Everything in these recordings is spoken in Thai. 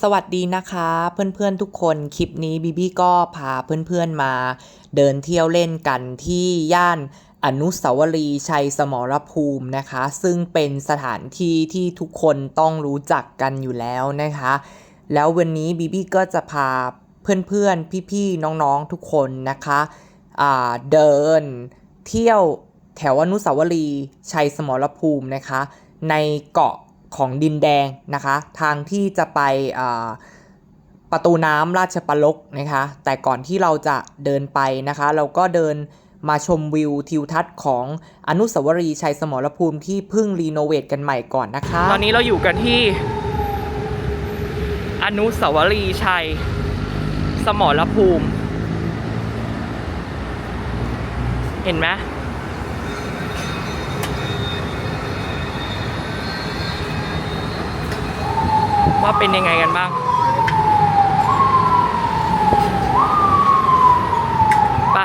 สวัสดีนะคะเพื่อนๆทุกคนคลิปนี้บีบี้ก็พาเพื่อนๆมา เดินเที่ยวเล่นกันที่ย่านอนุสาวรีย์ชัยสมรภูมินะคะ ซึ่งเป็นสถานที่ที่ทุกคนต้องรู้จักกันอยู่แล้วนะคะ แล้ววันนี้บีบี้ก็จะพาเพื่อนๆพี่ๆน้องๆทุกคนนะคะเดินเที่ยวแถวอนุสาวรีย์ชัยสมรภูมินะคะ ในเกาะ ของดินแดงนะคะ ทางที่จะไปประตูน้ำราชปลกนะคะ แต่ก่อนที่เราจะเดินไปนะคะ เราก็เดินมาชมวิวทิวทัศน์ของอนุสาวรีย์ชัยสมรภูมิที่เพิ่งรีโนเวทกันใหม่ก่อนนะคะ ตอนนี้เราอยู่กันที่ อนุสาวรีย์ชัยสมรภูมิ เห็นไหม ว่าเป็นยังไงกันบ้างไปะ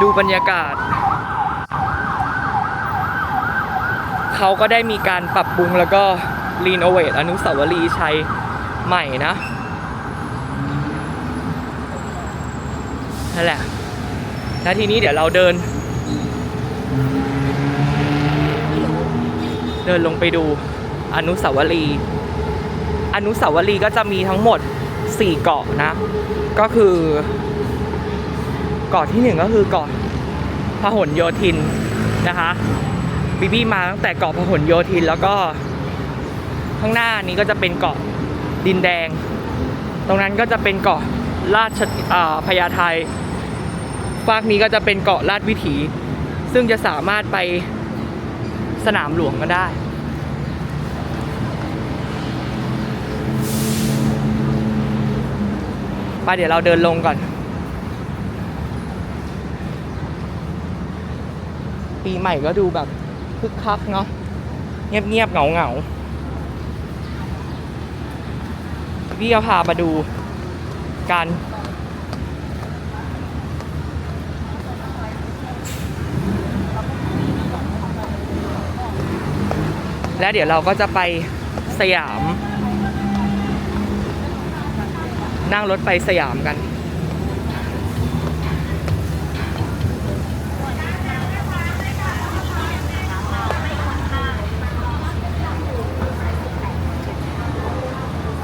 ดูบรรยากาศ เขาก็ได้มีการปรับปรุงแล้วก็รีโนเวทอนุสาวรีย์ชัยใหม่นะนั่นแหละแล้วทีนี้เดี๋ยวเราเดิน เดินลงไปดูอนุสาวรีย์อนุสาวรีย์ก็จะมีทั้งหมด 4 เกาะนะ ก็คือ เกาะที่หนึ่งก็คือเกาะพหลโยธินนะคะบีบี้มาตั้งแต่เกาะพหลโยธินแล้วก็ข้างหน้านี้ก็จะเป็นเกาะดินแดง ตรงนั้นก็จะเป็นเกาะราชอ่าพญาไทฝากนี้ก็จะเป็นเกาะลาดวิถี ซึ่งจะสามารถไป สนามหลวงก็ได้ ไปเดี๋ยวเราเดินลงก่อน ปีใหม่ก็ดูแบบคึกคักเนาะเงียบเงียบๆเหงาเหงาๆพี่จะพามาดูการ และเดี๋ยวเราก็จะไปสยาม นั่งรถไปสยามกัน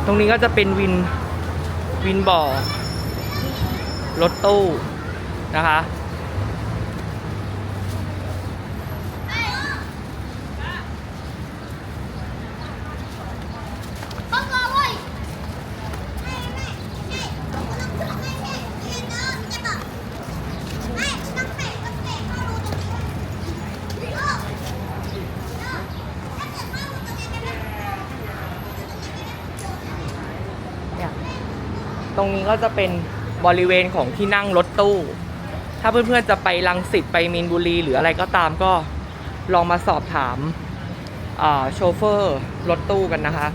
ตรงนี้ก็จะเป็นวินวินบ่อรถตู้นะคะ รงนี้ก็จะเป็นบริเวณของที่นั่งรถตู้ ถ้าเพื่อนๆจะไปลังสิตไปมีนบุรีหรืออะไรก็ตามก็ลองมาสอบถามอ่าโชเฟอร์รถตู้กันนะคะ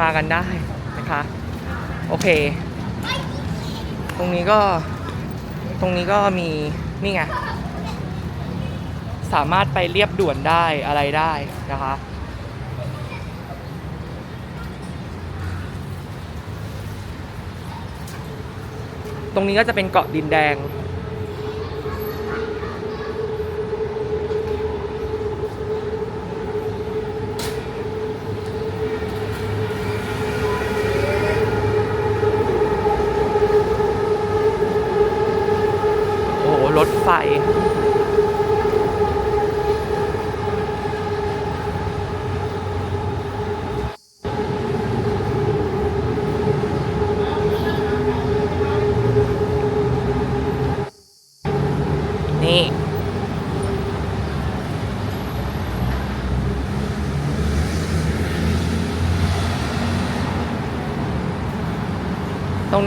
มากันได้นะคะ โอเค ตรงนี้ก็ตรงนี้ก็มีนี่ไงสามารถไปเรียบด่วนได้อะไรได้นะคะ ตรงนี้ก็จะเป็นเกาะดินแดง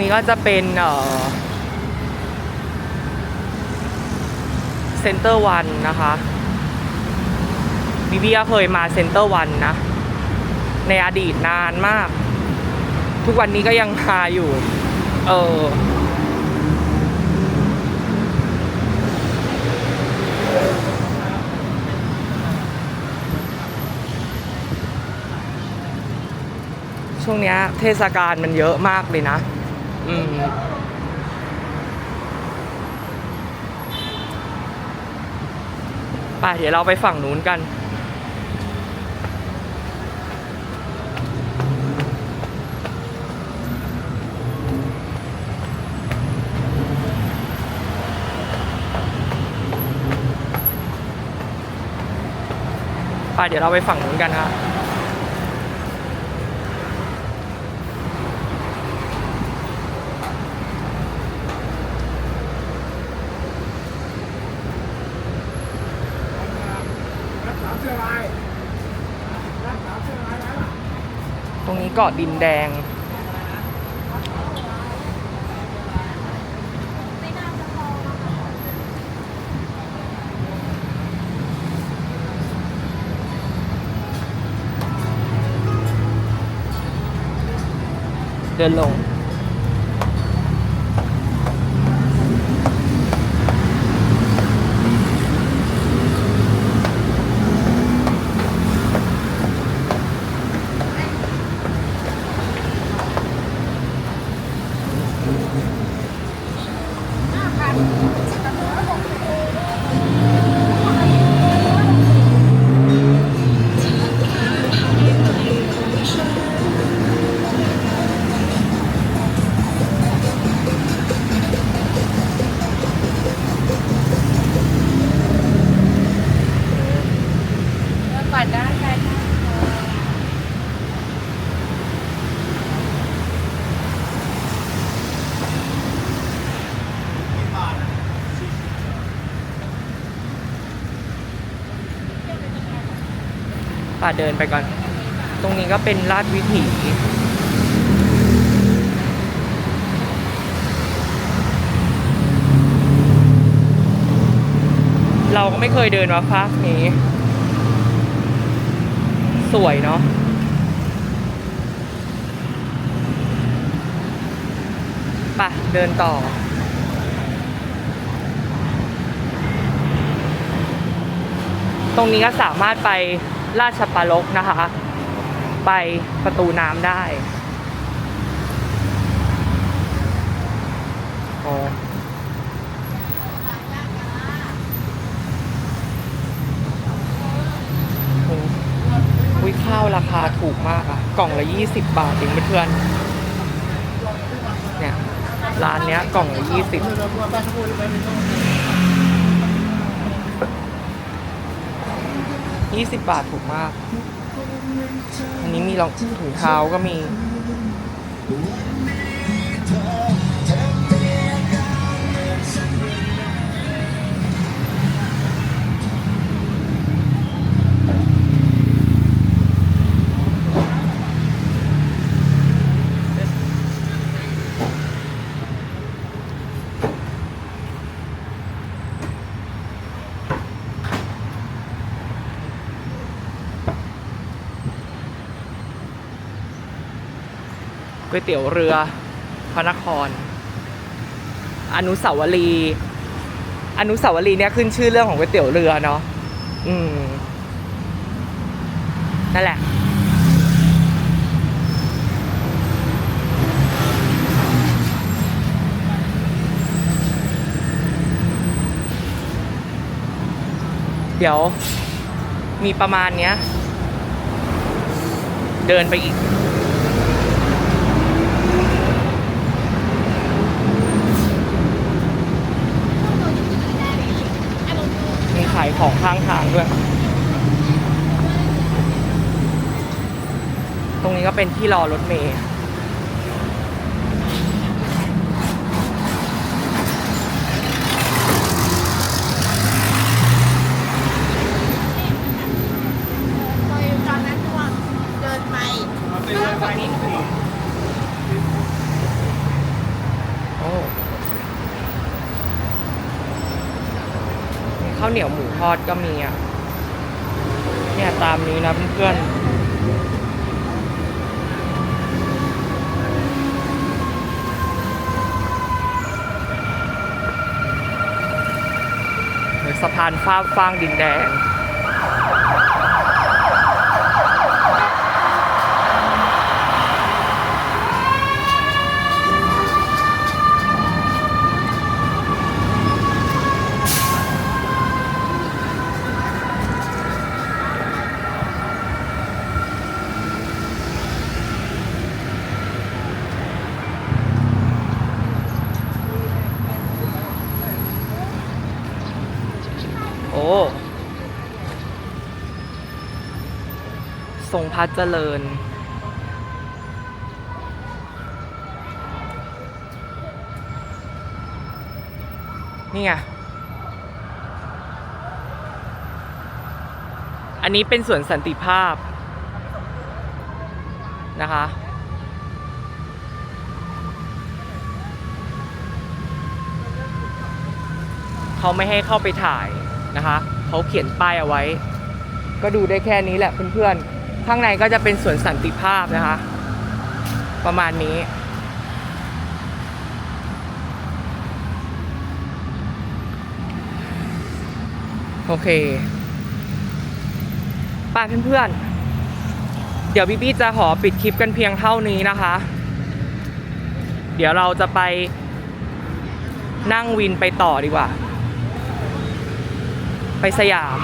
นี้ก็จะเป็นเอ่อเซ็นเตอร์วันนะคะบีบีก็เคยมาเซ็นเตอร์วันนะ ในอดีตนานมาก ทุกวันนี้ก็ยังมาอยู่ เออช่วงนี้เทศกาลมันเยอะมากเลยนะ อืมไปเดี๋ยวเราไปฝั่งนู้นกันไปเดี๋ยวเราไปฝั่งนู้นกันครับ ตรงนี้เกาะดินแดง เดินลง ป่าเดินไปก่อน ตรงนี้ก็เป็นลาดวิถีเราก็ไม่เคยเดินมาฟากนี้ สวยเนาะป่ะเดินต่อ ตรงนี้ก็สามารถไป ราชปารกนะคะ ไปประตูน้ำได้โอ้โหอุ้ยข้าวราคาถูกมากอะกล่องละ 20 บาทเองเพื่อนเนี่ยร้านเนี้ยกล่องละ 20 20 บาทถูกมาก อันนี้มีรองถุงเท้าก็มี ก๋วยเตี๋ยวเรือพระนคร อนุสาวรีย์อนุสาวรีย์เนี่ยขึ้นชื่อเรื่องของก๋วยเตี๋ยวเรือเนาะอืมนั่นแหละเดี๋ยวมีประมาณเนี้ย เดินไปอีกายของข้างทางด้วย ตรงนี้ก็เป็นที่รอรถเมย์โดยตอนนั้นก็เดินไปโอ้มีข้าวเหนียวหมู ทอดก็มีอะ เนี่ยตามนี้นะเพื่อนหรือสะพานฟ้าฟางดินแดง เทรง พัฒเจริญ นี่ไง อันนี้เป็นสวนสันติภาพนะคะเขาไม่ให้เข้าไปถ่ายนะคะ เขาเขียนป้ายเอาไว้ ก็ดูได้แค่นี้แหละเพื่อนๆ ข้างในก็จะเป็นสวนสันติภาพนะคะ ประมาณนี้ โอเคไป้าเพื่อนๆ เดี๋ยวพี่บี้จะขอปิดคลิปกันเพียงเท่านี้นะคะ เดี๋ยวเราจะไปนั่งวินไปต่อดีกว่า ไปสยาม